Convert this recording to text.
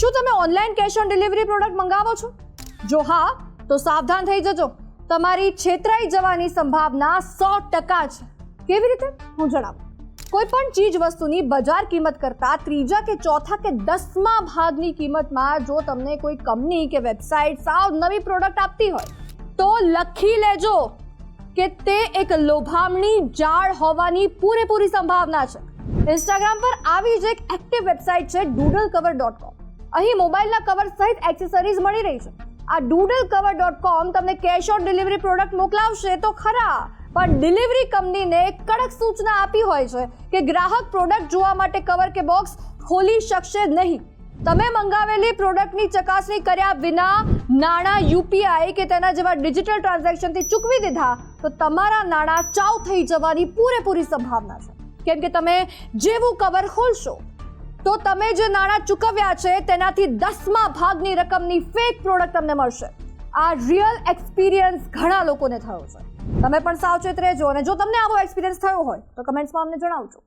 શું તમે online cash on delivery product મંગાવો છો? જો હા, તો સાવધાન થઈ જજો. તમારી છેતરાઈ જવાની સંભાવના સો ટકા છે. કેવી રીતે? હું જણાવું. કોઈ પણ ચીજ વસ્તુની બજાર કિંમત કરતાં ત્રીજા કે ચોથા કે દસમા ભાગની કિંમતમાં જો તમને કોઈ કંપની કે વેબસાઇટ સાવ નવી પ્રોડક્ટ આપતી હોય, તો લખી લેજો કે તે એક લોભામણી જાળ હોવાની પૂરેપૂરી સંભાવના છે. ઇન્સ્ટાગ્રામ પર આવી જ એક એક્ટિવ વેબસાઇટ છે ડૂડલ કવર ડોટ કોમ અહીં મોબાઈલના કવર સહિત એક્સેસરીઝ મળી રહી છે. આ ડૂડલ કવર ડોટ કોમ તમને કેશ ઓન ડિલિવરી પ્રોડક્ટ મોકલાવશે તો ખરા, પણ ડિલિવરી કંપનીને કડક સૂચના આપી હોય છે કે ગ્રાહક પ્રોડક્ટ જોવા માટે કવર કે બોક્સ ખોલી શકશે નહીં. તમે મંગાવેલી પ્રોડક્ટની ચકાસણી કર્યા વિના નાણાં યુપીઆઈ કે તેના જેવા ડિજિટલ ટ્રાન્ઝેક્શનથી ચૂકવી દીધા, તો તમારા નાણાં ચાવ થઈ જવાની પૂરેપૂરી સંભાવના છે. કેમ કે તમે જેવું કવર ખોલશો તો તમે જે નાણાં ચૂકવ્યા છે, તેનાથી દસમા ભાગની રકમની ફેક પ્રોડક્ટ તમને મળશે. આ રિયલ એક્સપિરિયન્સ ઘણા લોકોને થયો છે. તમે પણ સાવચેત રહેજો અને જો તમને આવો એક્સપિરિયન્સ થયો હોય, તો કમેન્ટ્સમાં અમને જણાવજો.